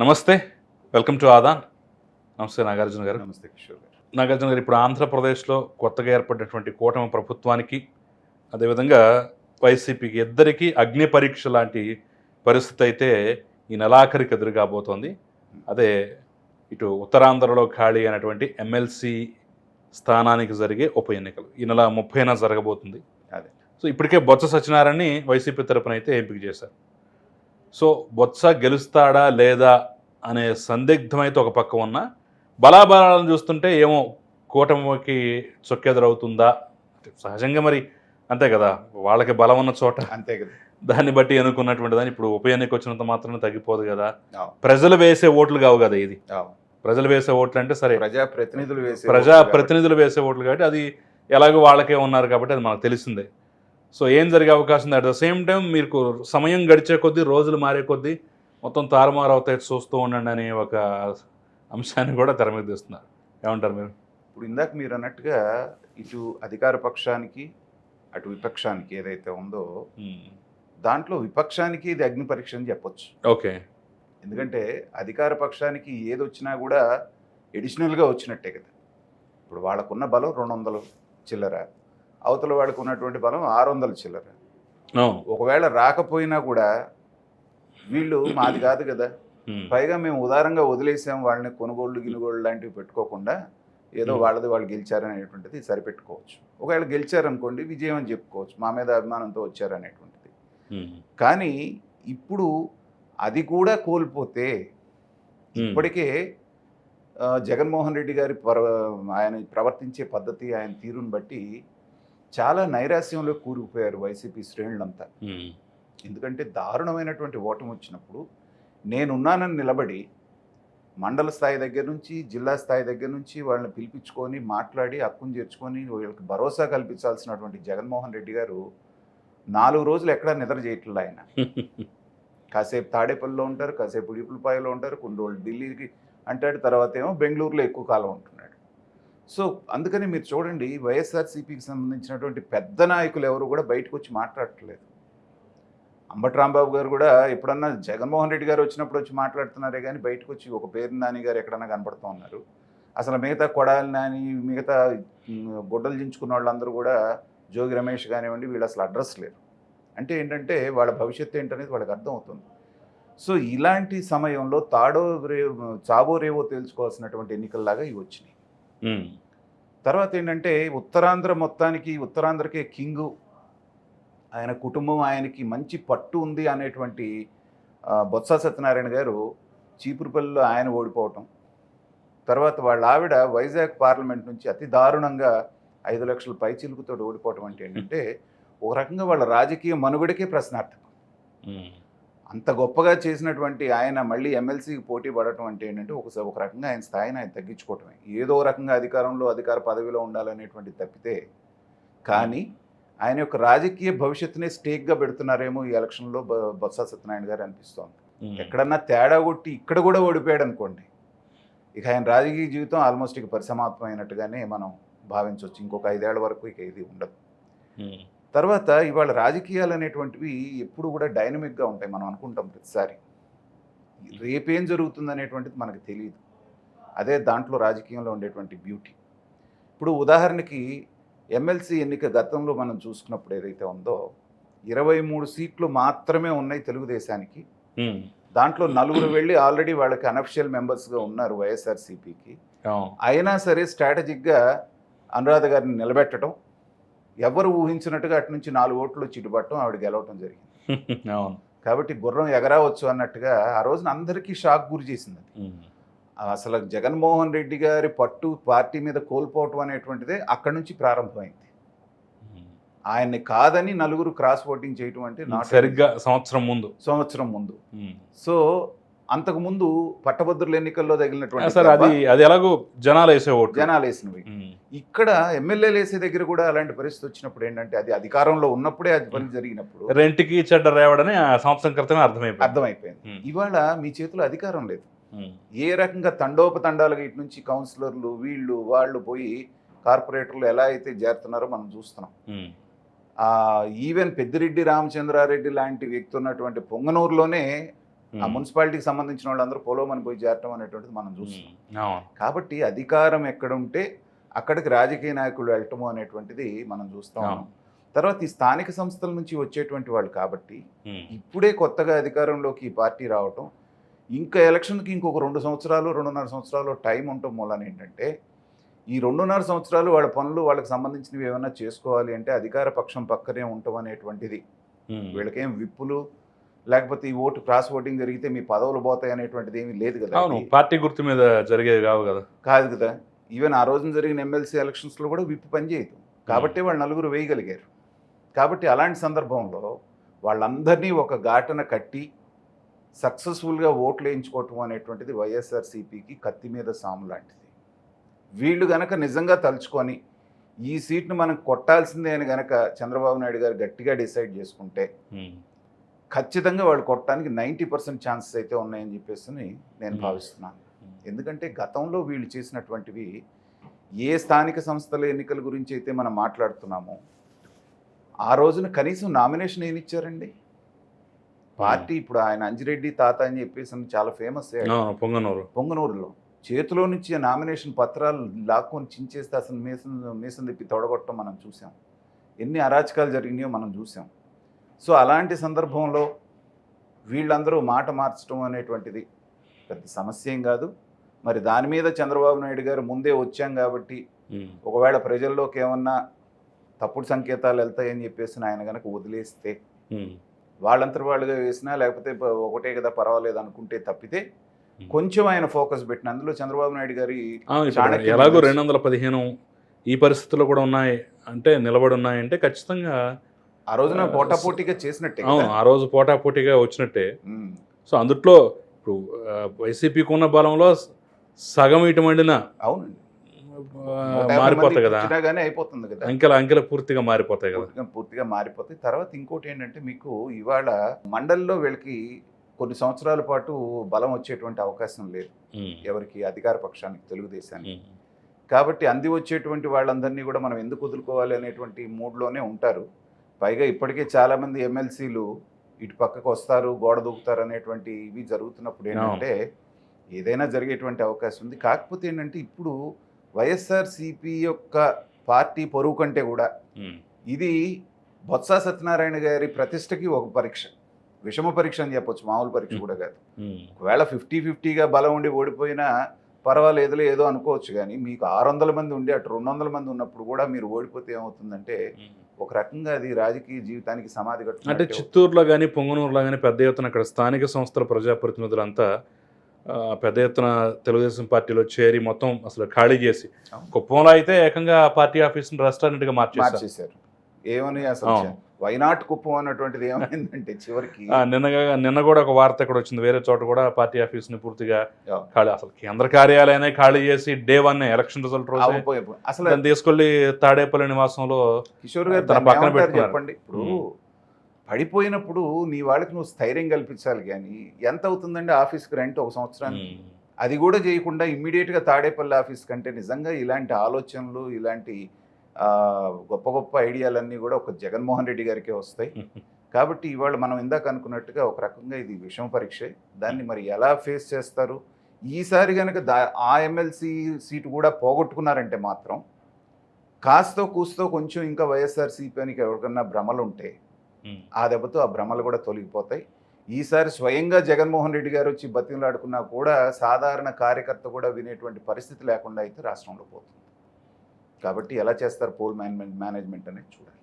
నమస్తే welcome to Aadan. నమస్తే నాగార్జున గారు. నమస్తే కిషోర్ గారు. నాగార్జున గారు ఇప్పుడు ఆంధ్రప్రదేశ్లో కొత్తగా ఏర్పడినటువంటి కూటమి ప్రభుత్వానికి అదేవిధంగా వైసీపీకి ఇద్దరికి అగ్ని పరీక్ష లాంటి పరిస్థితి అయితే ఈ నెలాఖరికి ఎదురు కాబోతోంది అదే ఇటు ఉత్తరాంధ్రలో ఖాళీ అయినటువంటి ఎమ్మెల్సీ స్థానానికి జరిగే ఉప ఎన్నికలు. ఈ నెల ముప్పైన జరగబోతుంది. అదే. సో ఇప్పటికే బొత్స సత్యనారాయణని వైసీపీ తరపున అయితే ఎంపిక చేశారు. సో బొత్స గెలుస్తాడా లేదా అనే సందిగ్ధం అయితే ఒక పక్క ఉన్న బలాబలాలను చూస్తుంటే ఏమో కూటమికి చొక్కెదురవుతుందా? సహజంగా మరి అంతే కదా వాళ్ళకి బలం ఉన్న చోట అంతే కదా. దాన్ని బట్టి ఎన్నుకున్నటువంటి దాన్ని ఇప్పుడు ఉప ఎన్నిక వచ్చినంత మాత్రం తగ్గిపోదు కదా. ప్రజలు వేసే ఓట్లు కావు కదా ఇది. ప్రజలు వేసే ఓట్లు అంటే సరే ప్రజా ప్రతినిధులు వేసే ప్రజా ప్రతినిధులు వేసే ఓట్లు కాబట్టి అది ఎలాగో వాళ్ళకే ఉన్నారు కాబట్టి అది మనకు తెలిసిందే. సో ఏం జరిగే అవకాశం ఉంది అట్ ద సేమ్ టైం మీకు సమయం గడిచే కొద్దీ రోజులు మారే కొద్దీ మొత్తం తారుమారు అవుతాయి చూస్తూ ఉండండి అనే ఒక అంశాన్ని కూడా తెర మీద తీస్తున్నారు. ఏమంటారు మీరు? ఇప్పుడు ఇందాక మీరు అన్నట్టుగా ఇటు అధికార పక్షానికి అటు విపక్షానికి ఏదైతే ఉందో దాంట్లో విపక్షానికి ఇది అగ్ని పరీక్ష అని చెప్పొచ్చు. ఓకే. ఎందుకంటే అధికార పక్షానికి ఏది వచ్చినా కూడా ఎడిషనల్గా వచ్చినట్టే కదా. ఇప్పుడు వాళ్ళకున్న బలం రెండు వందలు చిల్లర. అవతల వాళ్ళకు ఉన్నటువంటి బలం ఆరు వందల చిల్లర ఒకవేళ రాకపోయినా కూడా వీళ్ళు మాది కాదు కదా. పైగా మేము ఉదారంగా వదిలేసాం వాళ్ళని కొనుగోళ్ళు గినుగోళ్ళు లాంటివి పెట్టుకోకుండా ఏదో. వాళ్ళది వాళ్ళు గెలిచారనేటువంటిది సరిపెట్టుకోవచ్చు ఒకవేళ గెలిచారనుకోండి విజయం అని చెప్పుకోవచ్చు మా మీద అభిమానంతో వచ్చారనేటువంటిది. కానీ ఇప్పుడు అది కూడా కోల్పోతే. ఇప్పటికే జగన్మోహన్ రెడ్డి గారి ఆయన ప్రవర్తించే పద్ధతి ఆయన తీరుని బట్టి చాలా నైరాస్యంలో కూరుకుపోయారు వైసీపీ శ్రేణులంతా. ఎందుకంటే దారుణమైనటువంటి ఓటమి వచ్చినప్పుడు నేనున్నానని నిలబడి మండల స్థాయి దగ్గర నుంచి జిల్లా స్థాయి దగ్గర నుంచి వాళ్ళని పిలిపించుకొని మాట్లాడి హక్కును చేర్చుకొని వీళ్ళకి భరోసా కల్పించాల్సినటువంటి జగన్మోహన్ రెడ్డి గారు నాలుగు రోజులు ఎక్కడా నిద్ర చేయట్లేదు ఆయన. కాసేపు తాడేపల్లిలో ఉంటారు కాసేపు ఉడిపులపాయలో ఉంటారు కొన్ని రోజులు ఢిల్లీకి అంటాడు తర్వాత ఏమో బెంగళూరులో ఎక్కువ కాలం ఉంటున్నాడు సో అందుకని మీరు చూడండి వైఎస్ఆర్సీపీకి సంబంధించినటువంటి పెద్ద నాయకులు ఎవరు కూడా బయటకు వచ్చి మాట్లాడట్లేదు. అంబటి రాంబాబు గారు కూడా ఎప్పుడన్నా జగన్మోహన్ రెడ్డి గారు వచ్చినప్పుడు వచ్చి మాట్లాడుతున్నారే కానీ బయటకు వచ్చి ఒక పేరు నాని గారు ఎక్కడన్నా కనపడుతూ ఉన్నారు. అసలు మిగతా కొడాలి నాని మిగతా గుడ్డలు దించుకున్న వాళ్ళందరూ కూడా జోగి రమేష్ కానివ్వండి వీళ్ళు అసలు అడ్రస్ లేరు. అంటే ఏంటంటే వాళ్ళ భవిష్యత్తు ఏంటనేది వాళ్ళకి అర్థమవుతుంది. సో ఇలాంటి సమయంలో తాడో రే చావో రేవో తేల్చుకోవాల్సినటువంటి ఎన్నికల్లాగా ఇవి వచ్చినాయి. తర్వాత ఏంటంటే ఉత్తరాంధ్ర మొత్తానికి ఉత్తరాంధ్రకే కింగు. ఆయన కుటుంబం ఆయనకి మంచి పట్టు ఉంది అనేటువంటి బొత్స సత్యనారాయణ గారు చీపురుపల్లిలో ఆయన ఓడిపోవటం. తర్వాత వాళ్ళ ఆవిడ వైజాగ్ పార్లమెంట్ నుంచి అతి దారుణంగా ఐదు లక్షల పైచిలుకుతో ఓడిపోవటం అంటే ఏంటంటే ఒక రకంగా వాళ్ళ రాజకీయ మనుగడకే ప్రశ్నార్థకం. అంత గొప్పగా చేసినటువంటి ఆయన మళ్ళీ ఎమ్మెల్సీకి పోటీ పడటం అంటే ఏంటంటే ఒక ఒక రకంగా ఆయన స్థాయిని ఆయన తగ్గించుకోవటమే. ఏదో రకంగా అధికారంలో అధికార పదవిలో ఉండాలనేటువంటి తప్పితే కానీ ఆయన యొక్క రాజకీయ భవిష్యత్తునే స్టేక్గా పెడుతున్నారేమో ఈ ఎలక్షన్లో బొత్స సత్యనారాయణ గారు అనిపిస్తోంది. ఎక్కడన్నా తేడా కొట్టి ఇక్కడ కూడా ఓడిపోయాడు అనుకోండి. ఇక ఆయన రాజకీయ జీవితం ఆల్మోస్ట్ ఇక పరిసమాప్తం అయినట్టుగానే మనం భావించవచ్చు ఇంకొక ఐదేళ్ళ వరకు ఇక ఇది ఉండదు. తర్వాత ఇవాళ రాజకీయాలు అనేటువంటివి ఎప్పుడు కూడా డైనమిక్గా ఉంటాయి. మనం అనుకుంటాం ప్రతిసారి. రేపేం జరుగుతుంది అనేటువంటిది మనకు తెలియదు అదే దాంట్లో రాజకీయంలో ఉండేటువంటి బ్యూటీ. ఇప్పుడు ఉదాహరణకి ఎమ్మెల్సీ ఎన్నిక గతంలో మనం చూసుకున్నప్పుడు ఏదైతే ఉందో ఇరవై మూడు సీట్లు మాత్రమే ఉన్నాయి తెలుగుదేశానికి. దాంట్లో నలుగురు వెళ్ళి ఆల్రెడీ వాళ్ళకి అనఫిషియల్ మెంబర్స్గా ఉన్నారు వైఎస్ఆర్సీపీకి. అయినా సరే స్ట్రాటజిక్గా అనురాధ గారిని నిలబెట్టడం ఎవరు ఊహించినట్టుగా అటు నుంచి నాలుగు ఓట్లు చిటుపట్టడం ఆవిడ గెలవటం జరిగింది. అవును. కాబట్టి గుర్రం ఎగరావచ్చు అన్నట్టుగా ఆ రోజున అందరికీ షాక్ గురి చేసింది అది. అసలు జగన్మోహన్ రెడ్డి గారి పట్టు పార్టీ మీద కోల్పోవటం అనేటువంటిదే అక్కడి నుంచి ప్రారంభమైంది. ఆయన్ని కాదని నలుగురు క్రాస్ ఓటింగ్ చేయటం అంటే సరిగ్గా సంవత్సరం ముందు. సంవత్సరం ముందు. సో అంతకు ముందు పట్టభద్రుల ఎన్నికల్లో తగిలినటువంటి సార్ అది అది ఎలాగో జనాలు వేసే ఓట్లు. జనాలు వేసినవి. ఇక్కడ ఎమ్మెల్యేలు వేసే దగ్గర కూడా అలాంటి పరిస్థితి వచ్చినప్పుడు ఏంటంటే అది అధికారంలో ఉన్నప్పుడే అది పని జరిగినప్పుడు రెంట్కి చెడ్డ రేవడని సంవత్సరం క్రితమే అర్థమైపోయింది. అర్థమైపోయింది. ఇవాళ మీ చేతిలో అధికారం లేదు. ఏ రకంగా తండోపతండాలుగా ఇటు నుంచి కౌన్సిలర్లు వీళ్ళు వాళ్ళు పోయి కార్పొరేటర్లు ఎలా అయితే చేరుతున్నారో మనం చూస్తున్నాం. ఆ ఈవెన్ పెద్దిరెడ్డి రామచంద్రారెడ్డి లాంటి వ్యక్తి ఉన్నటువంటి పొంగనూరులోనే ఆ మున్సిపాలిటీకి సంబంధించిన వాళ్ళందరూ పొలోమని పోయి చేరటం అనేటువంటిది మనం చూస్తాం అవును. కాబట్టి అధికారం ఎక్కడ ఉంటే అక్కడికి రాజకీయ నాయకులు వెళ్ళటము అనేటువంటిది మనం చూస్తాం అవును. తర్వాత ఈ స్థానిక సంస్థల నుంచి వచ్చేటువంటి వాళ్ళు కాబట్టి. ఇప్పుడే కొత్తగా అధికారంలోకి ఈ పార్టీ రావటం ఇంకా ఎలక్షన్కి ఇంకొక రెండు సంవత్సరాలు రెండున్నర సంవత్సరాలు టైం ఉండటం మూలన ఏంటంటే ఈ రెండున్నర సంవత్సరాలు వాళ్ళ పనులు వాళ్ళకి సంబంధించినవి ఏమైనా చేసుకోవాలి అంటే అధికార పక్షం పక్కనే ఉండటం అనేటువంటిది. వీళ్ళకేం విప్పులు లేకపోతే ఈ ఓటు క్రాస్ ఓటింగ్ జరిగితే మీ పదవులు పోతాయి అనేటువంటిది ఏమీ లేదు కదా. పార్టీ గుర్తు మీద జరిగేది కావు కదా కాదు కదా ఈవెన్ ఆ రోజున జరిగిన ఎమ్మెల్సీ ఎలక్షన్స్లో కూడా విప్ పనిచేయదు కాబట్టి వాళ్ళు నలుగురు వేయగలిగారు. కాబట్టి అలాంటి సందర్భంలో వాళ్ళందరినీ ఒక ఘాటన కట్టి సక్సెస్ఫుల్గా ఓట్లు వేయించుకోవటం అనేటువంటిది వైఎస్ఆర్సీపీకి కత్తి మీద సాము లాంటిది. వీళ్ళు గనక నిజంగా తలుచుకొని ఈ సీట్ను మనం కొట్టాల్సిందే అని గనక చంద్రబాబు నాయుడు గారు గట్టిగా డిసైడ్ చేసుకుంటే. ఖచ్చితంగా వాళ్ళు కొట్టడానికి నైంటీ పర్సెంట్ ఛాన్సెస్ అయితే ఉన్నాయని చెప్పేసి నేను. భావిస్తున్నాను. ఎందుకంటే గతంలో వీళ్ళు చేసినటువంటివి ఏ స్థానిక సంస్థల ఎన్నికల గురించి అయితే మనం మాట్లాడుతున్నామో ఆ రోజున కనీసం నామినేషన్ ఏమి ఇచ్చారండి? పార్టీ ఇప్పుడు ఆయన అంజిరెడ్డి తాత అని చెప్పేసి చాలా ఫేమస్ పొంగనూరు. పొంగనూరులో. చేతిలో నుంచి నామినేషన్ పత్రాలు లాక్కొని చించేస్తే అసలు మీసం మీసం తిప్పి తొడగొట్టడం మనం చూసాం. ఎన్ని అరాచకాలు జరిగినాయో మనం చూసాం. సో అలాంటి సందర్భంలో వీళ్ళందరూ మాట మార్చడం అనేటువంటిది పెద్ద సమస్య ఏం కాదు మరి దాని మీద చంద్రబాబు నాయుడు గారు ముందే వచ్చాం కాబట్టి. ఒకవేళ ప్రజల్లోకి ఏమన్నా తప్పుడు సంకేతాలు వెళ్తాయని చెప్పేసి ఆయన కనుక వదిలేస్తే ఉమ్. వాళ్ళంతటి వాళ్ళుగా వేసినా లేకపోతే ఒకటే కదా పర్వాలేదు అనుకుంటే తప్పితే కొంచెం ఆయన ఫోకస్ పెట్టిన అందులో చంద్రబాబు నాయుడు గారి ఎలాగో. రెండు వందల పదిహేను ఈ పరిస్థితుల్లో కూడా ఉన్నాయి అంటే నిలబడి ఉన్నాయంటే ఖచ్చితంగా ఆ రోజున పోటాపోటీగా చేసినట్టే అవును ఆ రోజు పోటాపోటీగా వచ్చినట్టే సో అందుట్లో ఇప్పుడు వైసీపీకి ఉన్న బలంలో సగం ఇటు మండిన అవునండి. మారిపోతాయి కదా. అయిపోతుంది కదా. అంకెల అంకెల పూర్తిగా మారిపోతాయి కదా. పూర్తిగా మారిపోతాయి. తర్వాత ఇంకోటి ఏంటంటే మీకు ఇవాళ మండలిలో వీళ్ళకి కొన్ని సంవత్సరాల పాటు బలం వచ్చేటువంటి అవకాశం లేదు. ఎవరికి అధికార పక్షానికి తెలుగుదేశానికి. కాబట్టి అంది వచ్చేటువంటి వాళ్ళందరినీ కూడా మనం ఎందుకు వదులుకోవాలి అనేటువంటి మూడ్లోనే ఉంటారు. పైగా ఇప్పటికే చాలామంది ఎమ్మెల్సీలు ఇటు పక్కకు వస్తారు గోడ దూకుతారు అనేటువంటి ఇవి జరుగుతున్నప్పుడు ఏంటంటే ఏదైనా జరిగేటువంటి అవకాశం ఉంది కాకపోతే ఏంటంటే ఇప్పుడు వైఎస్ఆర్ సిపి యొక్క పార్టీ పొరుగు కంటే కూడా ఉమ్. ఇది బొత్స సత్యనారాయణ గారి ప్రతిష్టకి ఒక పరీక్ష విషమ పరీక్ష అని చెప్పొచ్చు మామూలు పరీక్ష కూడా కాదు ఉమ్. ఒకవేళ ఫిఫ్టీ ఫిఫ్టీగా బలం ఉండి ఓడిపోయినా పర్వాలేదులే ఏదో అనుకోవచ్చు కానీ మీకు ఆరు వందల మంది ఉండి అటు రెండు వందల మంది ఉన్నప్పుడు కూడా మీరు ఓడిపోతే ఏమవుతుందంటే. ఒక రకంగా అది రాజకీయ జీవితానికి సమాధి అంటే కట్టుకున్నట్టే చిత్తూరులో కానీ పొంగనూరులో కానీ పెద్ద ఎత్తున అక్కడ స్థానిక సంస్థల ప్రజాప్రతినిధులంతా పెద్ద ఎత్తున తెలుగుదేశం పార్టీలో చేరి మొత్తం అసలు ఖాళీ చేసి. కుప్పంలో అయితే ఏకంగా పార్టీ ఆఫీస్ని రెస్టారెంట్గా మార్చేశారు ఏమని అసలు. వైనాట్ కుప్పం అన్నటువంటిది ఏమైందంటే చివరికి ఆ, నిన్నగా నిన్న కూడా ఒక వార్త ఇక్కడ వచ్చింది వేరే చోట కూడా పార్టీ ఆఫీస్ని పూర్తిగా అవును. ఖాళీ అసలు కేంద్ర కార్యాలయాన్ని ఖాళీ చేసి డే వన్ ఎలక్షన్ రిజల్ట్ రోజే అసలు తీసుకెళ్ళి తాడేపల్లి నివాసంలో కిషోర్ గారు తన పక్కన. చెప్పండి ఇప్పుడు. పడిపోయినప్పుడు నీ వాళ్ళకి నువ్వు స్థైర్యం కల్పించాలి కానీ ఎంత అవుతుందండి ఆఫీస్కి రెంట్ ఒక సంవత్సరానికి అది కూడా చేయకుండా ఇమ్మీడియట్గా తాడేపల్లి ఆఫీస్ కంటే నిజంగా ఇలాంటి ఆలోచనలు ఇలాంటి గొప్ప గొప్ప ఐడియాలన్నీ కూడా ఒక జగన్మోహన్ రెడ్డి గారికే వస్తాయి. కాబట్టి ఇవాళ మనం ఇందాక అనుకున్నట్టుగా ఒక రకంగా ఇది విషమ పరీక్షే. దాన్ని మరి ఎలా ఫేస్ చేస్తారు? ఈసారి కనుక దా ఆ ఎమ్మెల్సీ సీటు కూడా పోగొట్టుకున్నారంటే మాత్రం కాస్తో కూస్తో కొంచెం ఇంకా వైఎస్ఆర్సీపీ అని ఎవరికన్నా భ్రమలు ఉంటే. ఆ దెబ్బతో ఆ భ్రమలు కూడా తొలగిపోతాయి. ఈసారి స్వయంగా జగన్మోహన్ రెడ్డి గారు వచ్చి బతిమలాడుకున్నా కూడా సాధారణ కార్యకర్త కూడా వినేటువంటి పరిస్థితి లేకుండా అయితే రాష్ట్రంలో పోతుంది. కాబట్టి ఎలా చేస్తారు పోల్ మేనేజ్మెంట్ మేనేజ్మెంట్ అనేది చూడాలి.